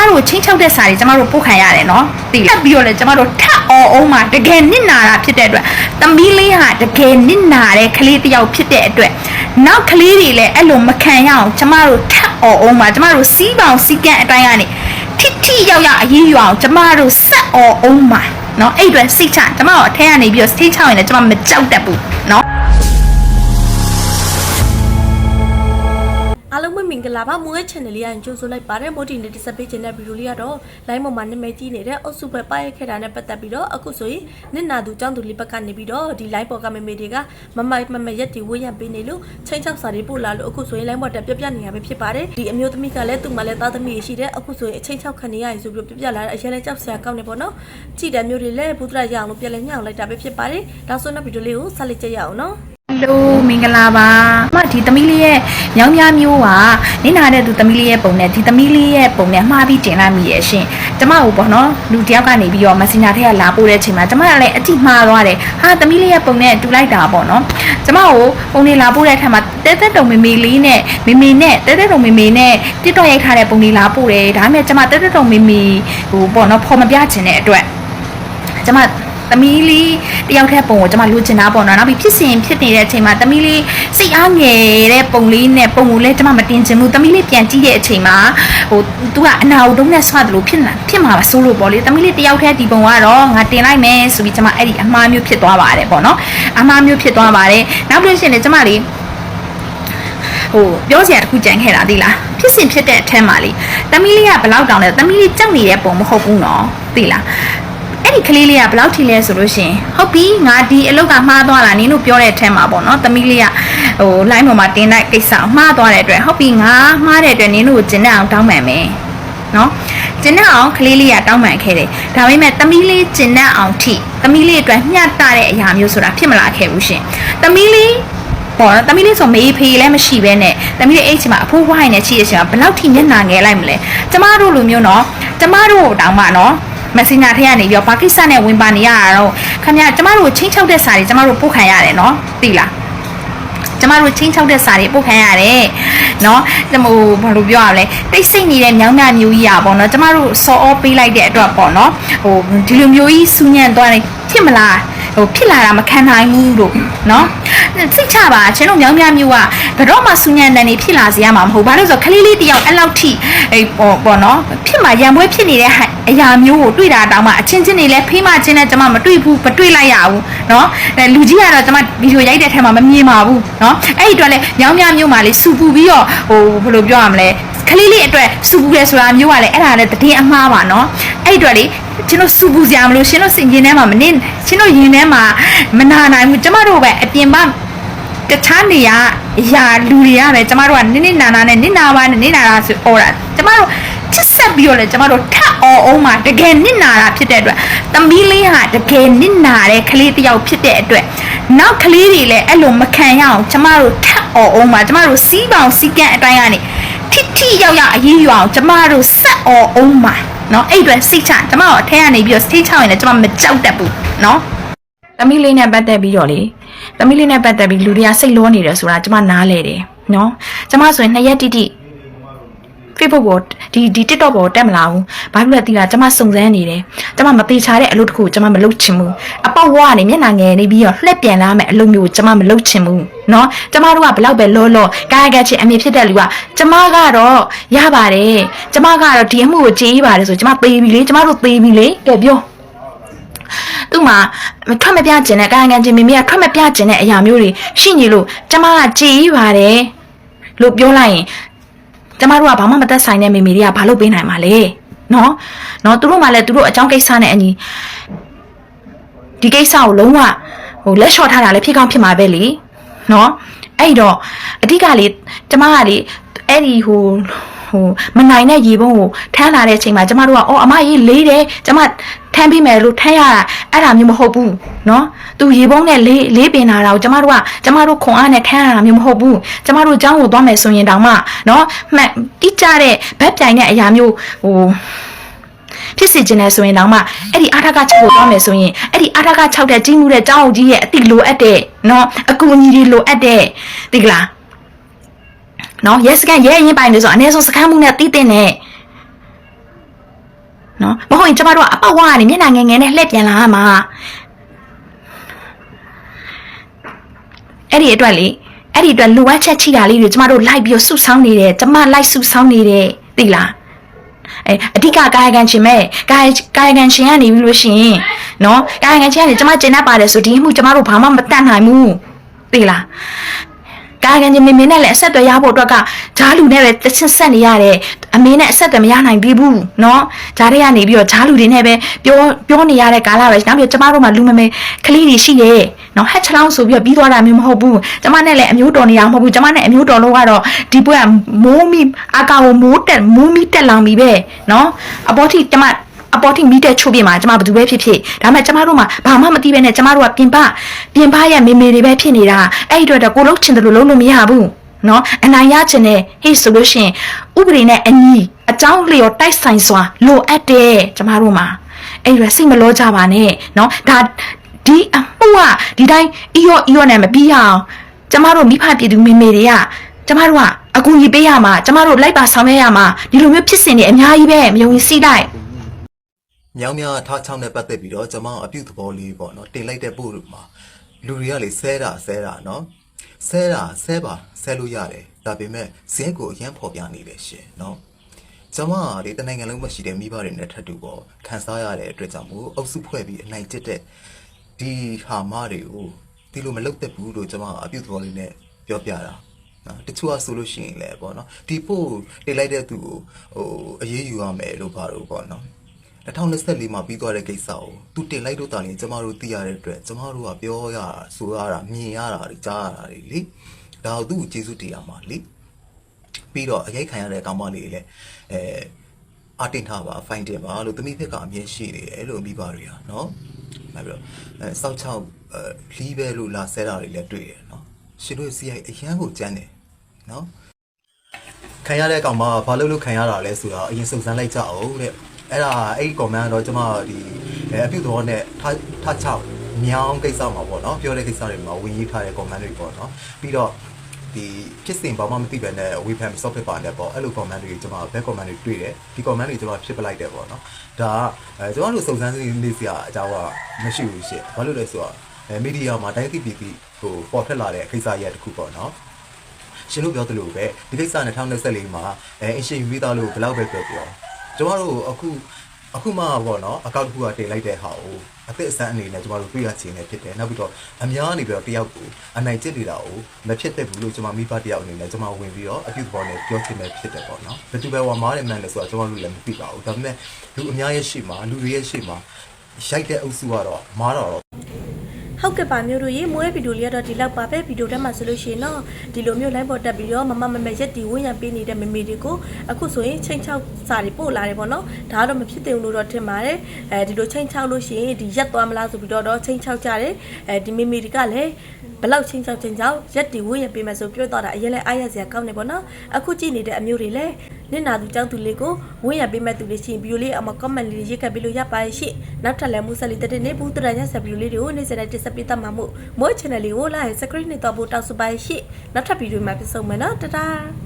မတို့ချင်းချောက်တဲ့စာတွေကျမတို့ပို့ခံရတယ်နော်သိလားပြီးတော့လေကျမတို့ထပ်အော်အောင်မှာတကယ်နစ်နာတာဖြစ်တဲ့အတွက်သမီးလေးဟာတကယ်နစ်နာတဲ့ကလေးတစ်ယောက်ဖြစ်တဲ့အတွက်နောက်ကလေးတွေလည်းအဲ့လိုမခံရအောင်ကျမတို့ထပ်အော်အောင်မှာကျမတို့စီးပေါင်စီးကန့်အတိုင်းကနေထိထိရောက်ရောက်အရေးယူအောင်ကျမတို့ဆက်အော်အောင်မှာနော်အဲ့အတွက်စိတ်ချကျမတို့အထက်ကနေပြီးတော့စိတ်ချရင်လည်းကျမမကြောက်တတ်ဘူး လုံးပဲမင်္ဂလာပါမွေး channel လေးရရင်ကြိုဆိုလိုက်ပါတယ်မိုဒီနဲ့ဒီစပေးခြင်းတဲ့ဗီဒီယိုလေးကတော့ line ပေါ်မှာနာမည်ကြီးနေတဲ့အုပ်စုပဲပါရိုက်ခဲ့တာနဲ့ပတ်သက်ပြီးတော့အခုဆိုရင်နစ်နာသူចောင်းသူလေးဘက်ကနေပြီးတော့ဒီ line ပေါ်ကမေမေတွေကမမိုက်မမရက်တီဝေးရံပေးနေလို့ချင်းချောက်စာတွေပို့လာလို့အခုဆိုရင် line ပေါ်တက်ပြပြနေရပဲဖြစ်ပါတယ်ဒီအမျိုးသမီးကလည်းသူ့မှာလည်းသားသမီးရှိတဲ့အခုဆိုရင်အချင်းချောက်ခံနေရရင်ဆိုပြီးပြပြလာတဲ့အရင်လည်းကြောက်စရာကောင်းနေပေါ့နော်ကြည်တဲ့မျိုးတွေလည်းဘုဒ္ဓရရအောင်လို့ပြန်လဲညှောင်းလိုက်တာပဲဖြစ်ပါတယ်ဒါဆိုတော့ဗီဒီယိုလေးကိုဆက်လက်ကြည့်ရအောင်နော် ဟယ်လိုမင်္ဂလာပါအမဒီသမီးလေးရဲ့ညောင်မြမျိုးကနင်းနာတဲ့သူသမီးလေးရဲ့ပုံနဲ့ဒီသမီးလေးရဲ့ပုံနဲ့မှားပြီးတင်လိုက်မိရဲ့ရှင်ကျမကိုပေါ့နော်လူတယောက်ကနေပြီးတော့မက်ဆင်ဂျာထက်ကလာပို့တဲ့အချိန်မှာကျမကလည်းအကြည့်မှားသွားတယ်ဟာသမီးလေးရဲ့ပုံနဲ့တူလိုက်တာပေါ့နော်ကျမကိုပုံလေးလာပို့တဲ့အခါမှာတဲတဲတုံမေမေလေးနဲ့မေမေနဲ့တဲတဲတုံမေမေနဲ့တစ်တော့ရိုက်ထားတဲ့ပုံလေးလာပို့တယ်ဒါပေမဲ့ကျမတဲတဲတုံမေမေဟိုပေါ့နော်ဖော်မပြချင်တဲ့အတွက်ကျမ သမီးလေးတယောက်တည်းပုံကိုကျမလိုချင်တာပေါ့နော်နောက်ပြီးဖြစ်စဉ်ဖြစ်နေတဲ့အချိန်မှာသမီးလေးစိတ်အားငယ်တဲ့ပုံလေးနဲ့ပုံကိုလည်းကျမမတင်ချင်ဘူးသမီးလေးပြန်ကြည့်တဲ့အချိန်မှာဟိုသူကအနာကိုတုံးနဲ့ဆွတ်တယ်လို့ဖြစ်လာဖြစ်မှာပါစိုးလို့ပေါ့လေသမီးလေးတယောက်တည်းဒီပုံကတော့ငါတင်လိုက်မယ်ဆိုပြီးကျမအဲ့ဒီအမှားမျိုးဖြစ်သွားပါတယ်ပေါ့နော်အမှားမျိုးဖြစ်သွားပါတယ်နောက်ပြီးလို့ရှိရင်လည်းကျမလေးဟိုပြောစရာတစ်ခုကြံခဲ့တာသိလားဖြစ်စဉ်ဖြစ်တဲ့အထက်မှာလေတမီးလေးကဘလောက်တောင်းလဲတမီးလေးကြောက်နေတဲ့ပုံမဟုတ်ဘူးနော်သိလား အဲ့ဒီကလေးလေးကဘလောက်ထိလဲဆိုလို့ရှရင်ဟုတ်ပြီငါဒီအလုတ်ကမှားသွားလားနင်တို့ပြောတဲ့အထက်မှာပေါ့နော်တမီးလေးကဟို line ပေါ်မှာတင်တဲ့ကိစ္စမှားသွားတဲ့အတွက်ဟုတ်ပြီငါမှားတဲ့အတွက်နင်တို့ကိုကျင်တဲ့အောင်တောင်းပန်မယ်နော်ကျင်တဲ့အောင်ကလေးလေးကတောင်းပန်ခဲ့တယ်ဒါပေမဲ့တမီးလေးကျင်တဲ့အောင်ထိတမီးလေးအတွက်မျှတတဲ့အရာမျိုးဆိုတာဖြစ်မလာခဲ့ဘူးရှင်တမီးလေးပေါ့နော်တမီးလေးဆိုမေးဖေးလည်းမရှိဘဲနဲ့တမီးလေးအဲ့ချိန်မှာအဖိုးဝိုင်းနဲ့ချီရချိန်မှာဘယ်လောက်ထိမျက်နှာငယ်လိုက်မလဲကျမတို့လိုမျိုးနော်ကျမတို့တောင်မှနော် မက်ဆင်ဂျာထဲကနေပြီးတော့ဘာကိစ္စနဲ့ဝင်ပါနေရတာတော့ခင်ဗျာကျမတို့ချင်းချောက်တဲ့စာတွေကျမတို့ပို့ခံရတယ်နော်သိလားကျမတို့ချင်းချောက်တဲ့စာတွေပို့ခံရတယ်နော်ဟိုဘာလို့ပြောရမလဲတိတ်ဆိတ်နေတဲ့မြောင်းမြမျိုးကြီးอ่ะပေါ့နော်ကျမတို့စော်အောပေးလိုက်တဲ့အတွက်ပေါ့နော်ဟိုဒီလိုမျိုးကြီးစူးညံ့သွားတယ်ဖြစ်မလားဟိုဖြစ်လာတာမခံနိုင်ဘူးလို့နော် စိတ်ချပါချင်းတို့မြောင်းမြမျိုးကဘယ်တော့မှစူးညံ့တဲ့နေဖြစ်လာစေရမှာမဟုတ်ဘာလို့လဲဆိုတော့ခလေးလေးတယောက်အဲ့လောက်ထိအဲ့ပေါ့ပေါ့နော်ဖြစ်မှာရံပွဲဖြစ်နေတဲ့အရာမျိုးကိုတွေ့တာတောင်မှအချင်းချင်းတွေလည်းဖေးမချင်းနဲ့ကျမမတွေ့ဘူးမတွေ့လိုက်ရဘူးเนาะလူကြီးကတော့ကျမဗီဒီယိုရိုက်တဲ့ထဲမှာမမြင်ပါဘူးเนาะအဲ့ဒီအတွက်လည်းညောင်မြမျိုးမှလေစူပူပြီးတော့ဟိုဘယ်လိုပြောရမလဲခလေးလေးအတွက်စူပူရဲဆိုတာမျိုးကလည်းအဲ့ဒါလည်းတည်င်းအမှားပါเนาะအဲ့ဒီအတွက်လေကျွန်တော်စူပူစရာမလိုရှင်တို့စင်ကျင်ထဲမှာမနေရှင်တို့ရင်ထဲမှာမနာနိုင်ဘူးကျမတို့ပဲအပြင်မှာ တခြားနေရာအရာလူတွေကပဲကျမတို့ကနိနိနာနာနဲ့နိနာပါနဲ့နိနာတာဆိုအော်တာကျမတို့ချစ်ဆက်ပြီးတော့လေကျမတို့ထပ်အောင်အောင်မှာတကယ်နစ်နာတာဖြစ်တဲ့အတွက်သမီးလေးဟာတကယ်နစ်နာတဲ့ကလေးတစ်ယောက်ဖြစ်တဲ့အတွက်နောက်ကလေးတွေလည်းအဲ့လိုမခံရအောင်ကျမတို့ထပ်အောင်အောင်မှာကျမတို့စီးပောင်စီးကန်းအတိုင်းကနေထိထိရောက်ရောက်အေးရွာအောင်ကျမတို့ဆက်အောင်အောင်မှာနော်အဲ့အတွက်စိတ်ချကျမတို့အထက်ကနေပြီးတော့စိတ်ချရင်လည်းကျမမကြောက်တတ်ဘူးနော် သမီးလေးနဲ့ပတ်သက်ပြီးတော့လေသမီးလေးနဲ့ပတ်သက်ပြီးလူတွေကစိတ်လောနေတယ်ဆိုတာကျမနားလဲတယ်နော်ကျမဆိုရင်နှစ်ရက်တိတိ Facebook ပေါ်ဒီဒီ TikTok ပေါ်တက်မလာဘူးဘာလို့လဲသိလားကျမစုံစမ်းနေတယ်ကျမမသေးချာတဲ့အလုပ်တစ်ခုကိုကျမမလုပ်ချင်ဘူးအပေါက်ဝါကနေမျက်နှာငယ်နေပြီးတော့လှက်ပြန်လာမယ်အလုပ်မျိုးကိုကျမမလုပ်ချင်ဘူးနော်ကျမတို့ကဘလောက်ပဲလောလောကာယကချင်အမေဖြစ်တဲ့လူကကျမကတော့ရပါတယ်ကျမကတော့ဒီအမှုကိုကြေးပါတယ်ဆိုကျမသေးပြီလေကျမတို့သေးပြီလေကဲပြော သူ့မှာထွက်မပြကျင်တဲ့ကာယကံချင်းမိမိကထွက်မပြကျင်တဲ့အရာမျိုးတွေရှိနေလို့ကျမကကြည်ပါတယ်လို့ပြောလိုက်ရင်ကျမတို့ကဘာမှမသက်ဆိုင်တဲ့မိမိတွေကဘာလို့ပေးနိုင်မှာလဲနော်နော်သူတို့မှလည်းသူတို့အကြောင်းကိစ္စနဲ့အညီဒီကိစ္စကိုလုံးဝဟိုလက်လျှော့ထားတာလည်းဖြစ်ကောင်းဖြစ်မှာပဲလေနော်အဲ့တော့အဓိကလေကျမကလေအဲ့ဒီဟို ဟိုမနိုင်တဲ့ရေပုံးကိုထမ်းလာတဲ့အချိန်မှာကျမတို့ကအော်အမကြီးလေးတယ်ကျမထမ်းပြီးမယ်လို့ထမ်းရတာအဲ့ဒါမျိုးမဟုတ်ဘူးเนาะသူရေပုံးနဲ့လေးလေးပင်လာတာကိုကျမတို့ကကျမတို့ခွန်အားနဲ့ထမ်းရတာမျိုးမဟုတ်ဘူးကျမတို့အเจ้าကိုသွားမယ်ဆိုရင်တောင်မှเนาะမှတ်တိကျတဲ့ဘက်ပြိုင်တဲ့အရာမျိုးဟို ဖြစ်စီခြင်းနဲ့ဆိုရင်တော့မှအဲ့ဒီအာထက6ကိုသွားမယ်ဆိုရင်အဲ့ဒီအာထက6တဲ့ကြီးမှုတဲ့ကျောင်းအုပ်ကြီးရဲ့အတိလိုအပ်တဲ့เนาะအကူအညီတွေလိုအပ်တဲ့သိကလား နော်ရဲစကန်ရဲရင်ပိုင်လို့ဆိုအနည်းဆုံးစကန်မှုနဲ့တည်တဲ့နဲ့နော်မဟုတ်ရင်ကျမတို့ကအပေါက်ဝါကနေမျက်နှာငယ်ငယ်နဲ့လှည့်ပြန်လာမှာအဲ့ဒီအတွက်လေအဲ့ဒီအတွက်လူဝက်ချက်ချိတာလေးတွေကျမတို့လိုက်ပြီးစုဆောင်းနေတယ်ကျမလိုက်စုဆောင်းနေတယ်သိလားအဲအဓိကကာယကံရှင်မဲ့ကာယကာယကံရှင်ကနေပြီးလို့ရှိရင်နော်ကာယကံရှင်ကနေကျမကျင်တတ်ပါတယ်ဆိုဒီအမှုကျမတို့ဘာမှမတတ်နိုင်ဘူးသိလား ကာကန်ကြီးမင်းမင်းနဲ့လည်းအဆက်အသွယ်ရဖို့အတွက်ကဂျားလူနဲ့ပဲတစ်ချက်ဆက်နေရတယ်အမင်းနဲ့အဆက်အသွယ်မရနိုင်သေးဘူးเนาะဂျားတွေကနေပြီးတော့ဂျားလူတွေနဲ့ပဲပြောပြောနေရတဲ့ကာလပဲနောက်ပြီးကျမတို့မှလူမမေကလေးတွေရှိတယ်เนาะဟက်ချလောင်းဆိုပြီးတော့ပြီးသွားတာမျိုးမဟုတ်ဘူးကျမနဲ့လည်းအမျိုးတော်နေရမဟုတ်ဘူးကျမနဲ့အမျိုးတော်လို့ကတော့ဒီပွဲကမိုးမီအကောင်မိုးတက်မိုးမီတက်လောင်ပြီပဲเนาะအပေါ်ထိကျမ အပေါ်ထိမိတဲ့ချိုးပြမှာကျမဘယ်သူပဲဖြစ်ဖြစ်ဒါပေမဲ့ကျမတို့မှာဘာမှမသိပဲနဲ့ကျမတို့ကပြင်ပပြင်ပရဲ့မေမေတွေပဲဖြစ်နေတာအဲ့ဒီအတွက်တော့ကိုလုံးချင်တယ်လို့လုံးလို့မရဘူးနော်အနိုင်ရချင်တဲ့ဟေ့ဆိုလို့ရှိရင်ဥပဒေနဲ့အညီအကြောင်းလျော်တိုက်ဆိုင်စွာလိုအပ်တယ်ကျမတို့မှာအဲ့ဒီတော့စိတ်မလောကြပါနဲ့နော်ဒါဒီအမှုကဒီတိုင်းအီယောအီယောနဲ့မပြီးရအောင်ကျမတို့မိဖပြည်သူမေမေတွေကကျမတို့ကအကူကြီးပေးရမှာကျမတို့လိုက်ပါဆောင်ရွက်ရမှာဒီလိုမျိုးဖြစ်စဉ်တွေအများကြီးပဲမယုံရင်စီးလိုက် မြောင်းများထားချောင်းနဲ့ပတ်သက်ပြီးတော့ကျွန်မအပြုတ်သဘောလေးပေါ့နော်တင်လိုက်တဲ့ပို့မှာလူတွေကလေဆဲတာဆဲတာနော်ဆဲတာဆဲပါဆဲလို့ရတယ်ဒါပေမဲ့ဇင်းကိုအရန်ဖော်ပြနေတယ်ရှင်နော်ကျွန်မကလေတနိုင်ငံလုံးမှာရှိတဲ့မိဘတွေနဲ့ထပ်တူပေါ့ခံစားရတဲ့အတွက်ကြောင့်မို့အုပ်စုဖွဲ့ပြီးအနိုင်ကျစ်တဲ့ဒီဟာမတွေကိုဒီလိုမလုပ်တတ်ဘူးလို့ကျွန်မအပြုတ်သဘောလေးနဲ့ပြောပြတာနော်တချို့ကဆိုလို့ရှိရင်လည်းပေါ့နော်ဒီပို့တိတ်လိုက်တဲ့သူကိုဟိုအရေးယူရမယ်လို့ပါတော့ပေါ့နော် 2024မှာပြီးသွားတဲ့ကိစ္စကိုသူတင်လိုက်တော့တာလေကျမတို့သိရတဲ့အတွက်ကျမတို့ကပြောရတာဆိုရတာမြင်ရတာတွေကြားရတာတွေလေဒါကိုသူ့ကိုကျေးဇူးတရားမှာလေပြီးတော့အရိုက်ခံရတဲ့ကောင်မလေးတွေလည်းအဲအတင်ထားပါဖိုင်တင်ပါလို့တမိဖက်ကအမြင်ရှိနေတယ်လို့မိဘတွေဟာနော်နောက်ပြီးတော့အဲစောက်ချောက်အဲလီးပဲလို့လာဆဲတာတွေလည်းတွေ့တယ်နော်ရှင်တို့စီရိုက်အရန်ကိုကြမ်းတယ်နော်ခံရတဲ့ကောင်မဘာလို့လို့ခံရတာလဲဆိုတော့အရင်စုံစမ်းလိုက်ကြအောင်တဲ့ အဲ့ဒါအဲ့ဒီ comment ကတော့ကျွန်မဒီအဲအပြုတ်တော်နဲ့ထထချောက်မြောင်းကိစ္စမှာပေါ့နော်ပြောတဲ့ကိစ္စတွေမှာဝင်ရေးထားတဲ့ comment တွေပေါ့နော်ပြီးတော့ဒီဖြစ်စဉ်ဘာမှမသိပဲနဲ့ webcam software ပါနဲ့ပေါ့အဲ့လို comment တွေကျွန်မ back comment တွေတွေ့တယ်ဒီ comment တွေကျွန်မဖြစ်ပလိုက်တယ်ပေါ့နော်ဒါကအဲကျွန်တော်တို့စုံစမ်းနေစရာအကြောင်းကမရှိဘူးရှင့်ဘာလို့လဲဆိုတော့အဲမီဒီယာမှာတိုင်းသိပြည်ပြည်ဟိုပေါ်ထွက်လာတဲ့ကိစ္စရဲ့တစ်ခုပေါ့နော်ရှင်တို့ပြောသလိုပဲဒီကိစ္စ2024မှာအဲအင်ရှင်ယူပြီးသားလို့ဘယ်လောက်ပဲပြောပြော ကျမတို့အခုအခုမှပေါ့နော်အကောင့်တစ်ခုကတင်လိုက်တဲ့ဟာကိုအသက်အစမ်းအနေနဲ့ကျမတို့တွေ့ရခြင်းနဲ့ဖြစ်တယ်နောက်ပြီးတော့အများအနေပြီးတော့တယောက်ကိုအနိုင်ကျင့်နေတာကိုမဖြစ်တဲ့ဘူးလို့ကျမမိဘတယောက်အနေနဲ့ကျမဝင်ပြီးတော့အပြုသဘောနဲ့ပြောချင်တယ်ဖြစ်တယ်ပေါ့နော်ဘယ်သူပဲဝါမားတယ်မှန်တယ်ဆိုတာကျမတို့လည်းမသိပါဘူးဒါပေမဲ့လူအများရဲ့ရှိမှာလူတွေရဲ့ရှိမှာရိုက်တဲ့အုပ်စုကတော့မားတော့ ဟုတ်ကဲ့ပါမျိုးတို့ရေမွေးဗီဒီယိုလေးကတော့ဒီလောက်ပါပဲဗီဒီယိုထဲမှာဆိုလို့ရှိရင်တော့ဒီလိုမျိုး live ပေါ်တက်ပြီးတော့မမမမရက်တီဝင်းရံပေးနေတဲ့မမေတွေကိုအခုဆိုရင်ချိန်ချောက်စာတွေပို့လာတယ်ပေါ့နော်ဒါကတော့မဖြစ်သေးဘူးလို့တော့ထင်ပါတယ်အဲဒီလိုချိန်ချောက်လို့ရှိရင်ဒီရက်သွားမလားဆိုပြီးတော့တော့ချိန်ချောက်ကြတယ်အဲဒီမမေတွေကလည်းဘလောက်ချိန်ချောက်ချိန်ချောက်ရက်တီဝင်းရံပေးမယ်ဆိုပြောတော့တာအရင်လဲအားရစရာကောင်းနေပေါ့နော်အခုကြည့်နေတဲ့အမျိုးတွေလည်း နင့်နာသူကြောင့်သူလေးကိုဝင်းရံပေးမဲ့သူလေးရှိရင်ဗီဒီယိုလေးအမ comment လေးရေးခဲ့ပြီးလို့ရပါရဲ့ရှိနောက်ထပ်လည်းမူဆက်လေးတဲ့နေဘူးတရရဆက်ဗီဒီယိုလေးတွေကိုနေ့စဉ်တိုင်းတက်ဆက်ပေးတတ်မှာမို့မို့ channel လေးကို like subscribe နဲ့တော့ပို့တောက်စပါရဲ့ရှိနောက်ထပ်ဗီဒီယိုမှာပြန်ဆုံမယ်နော်တတား